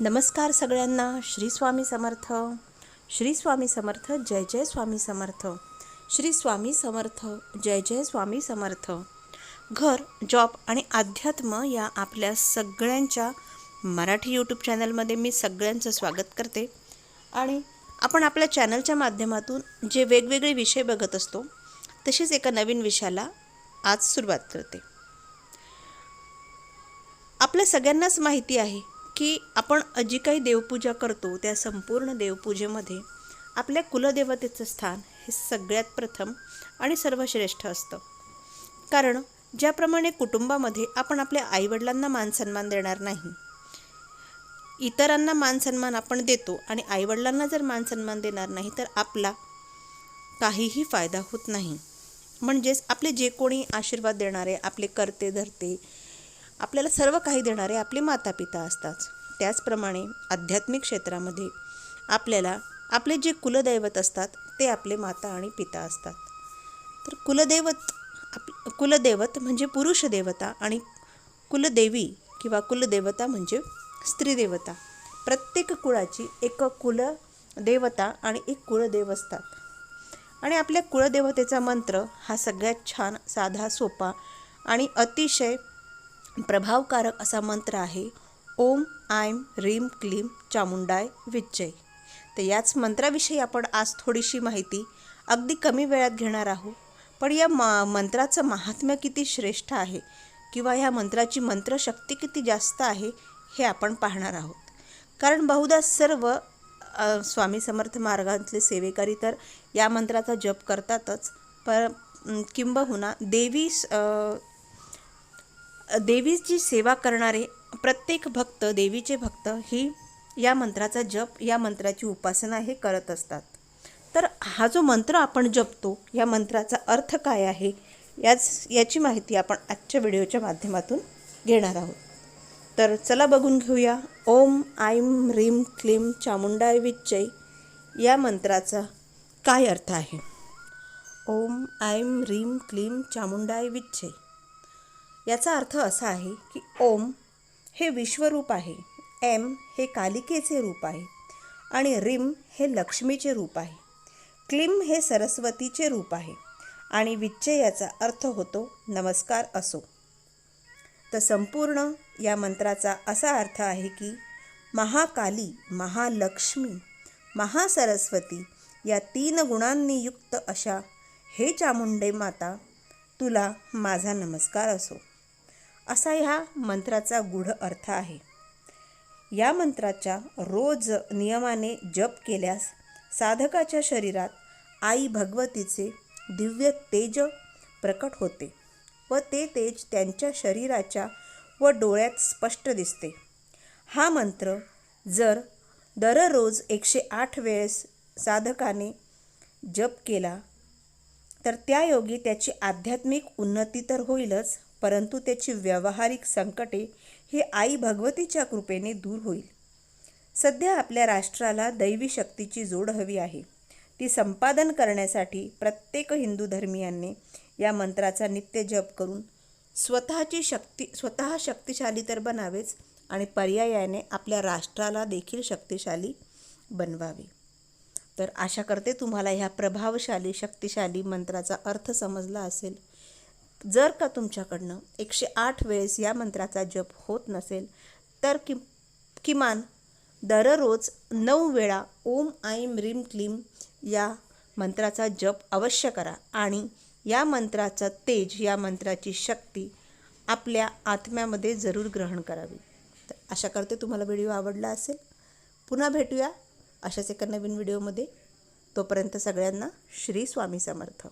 नमस्कार सगळ्यांना. श्री स्वामी समर्थ. श्री स्वामी समर्थ जय जय स्वामी समर्थ. श्री स्वामी समर्थ जय जय स्वामी समर्थ. घर जॉब आणि अध्यात्म या आपल्या सगळ्यांच्या मराठी यूट्यूब चॅनलमध्ये मी सगळ्यांचं स्वागत करते. आणि आपण आपल्या चॅनलच्या माध्यमातून जे वेगवेगळे विषय बघत असतो तसेच एका नवीन विषयाला आज सुरुवात करते. आपल्या सगळ्यांनाच माहिती आहे की आपण जी काही देवपूजा करतो त्या संपूर्ण देवपूजेमध्ये आपल्या कुलदेवतेचं स्थान हे सगळ्यात प्रथम आणि सर्वश्रेष्ठ असतं. कारण ज्याप्रमाणे कुटुंबामध्ये आपण आपल्या आईवडिलांना मानसन्मान देणार नाही इतरांना मानसन्मान आपण देतो आणि आईवडिलांना जर मानसन्मान देणार नाही तर आपला काहीही फायदा होत नाही. म्हणजेच आपले जे कोणी आशीर्वाद देणारे आपले करते धरते आपल्याला सर्व काही देणारे आपले माता पिता असतात. त्याचप्रमाणे आध्यात्मिक क्षेत्रामध्ये आपल्याला आपले जे कुलदैवत असतात ते आपले माता आणि पिता असतात. तर कुलदैवत आप कुलदैवत म्हणजे पुरुष देवता आणि कुलदेवी किंवा कुलदेवता म्हणजे स्त्रीदेवता प्रत्येक कुळाची एक कुलदेवता आणि एक कुळदेव असतात. आणि आपल्या कुळदेवतेचा मंत्र हा सगळ्यात छान साधा सोपा आणि अतिशय प्रभावकारक असा मंत्र आहे ओम आयम रीम क्लीम चामुंडाय विच्चय तर याच मंत्राविषयी आपण आज थोडीशी माहिती अगदी कमी वेळात घेणार आहोत. पण या म मंत्राचं महात्म्य किती श्रेष्ठ आहे किंवा ह्या मंत्राची मंत्रशक्ती किती जास्त आहे हे आपण पाहणार आहोत. कारण बहुधा सर्व स्वामी समर्थ मार्गातले सेवेकरी तर या मंत्राचा जप करतातच. पर किंबहुना देवी स- देवीची सेवा करणारे प्रत्येक भक्त देवीचे भक्त ही या मंत्राचा जप या मंत्राची उपासना हे करत असतात. तर हा जो मंत्र आपण जपतो या मंत्राचा अर्थ काय आहे याच याची माहिती आपण आजच्या व्हिडिओच्या माध्यमातून घेणार आहोत. तर चला बघून घेऊया. ओम आईम ह्रीम क्लीम चामुंडाय विच्चय या मंत्राचा काय अर्थ आहे? ओम आईम ह्रीम क्लीम चामुंडाय विच्चय याचा अर्थ असा आहे की ओम हे विश्वरूप आहे एम हे कालिकेचे रूप आहे आणि रिम हे लक्ष्मीचे रूप आहे. क्लिम हे सरस्वतीचे रूप आहे आणि विच्चय याचा अर्थ होतो नमस्कार असो. तर संपूर्ण या मंत्राचा असा अर्थ आहे की महाकाली महालक्ष्मी महासरस्वती या तीन गुणांनी युक्त अशा हे चामुंडे माता तुला माझा नमस्कार असो. असा ह्या मंत्राचा गूढ अर्थ आहे. या मंत्राच्या रोज नियमाने जप केल्यास साधकाच्या शरीरात आई भगवतीचे दिव्य तेज प्रकट होते व ते तेज त्यांच्या शरीराच्या व डोळ्यात स्पष्ट दिसते. हा मंत्र जर दररोज एकशे आठ वेळेस साधकाने जप केला तर त्यायोगी त्याची आध्यात्मिक उन्नती तर होईलच. परंतु त्याची व्यावहारिक संकटे ही आई भगवतीच्या कृपेने दूर होईल. सध्या आपल्या राष्ट्राला दैवी शक्तीची जोड हवी आहे. ती संपादन करण्यासाठी प्रत्येक हिंदू धर्मियांनी या मंत्राचा नित्य जप करून स्वतःची शक्ती स्वतः शक्तिशाली तर बनावेच आणि पर्यायाने आपल्या राष्ट्राला देखील शक्तिशाली बनवावे. तर आशा करते तुम्हाला ह्या प्रभावशाली शक्तिशाली मंत्राचा अर्थ समजला असेल. जर का तुमच्याकडनं एकशे आठ वेळेस या मंत्राचा जप होत नसेल तर कि किमान दररोज नऊ वेळा ओम ऐम रीम क्लीम या मंत्राचा जप अवश्य करा. आणि या मंत्राचं तेज या मंत्राची शक्ती आपल्या आत्म्यामध्ये जरूर ग्रहण करावी. तर आशा करते तुम्हाला व्हिडिओ आवडला असेल. पुन्हा भेटूया अशाच एका नवीन व्हिडिओमध्ये. तोपर्यंत सगळ्यांना श्री स्वामी समर्थ.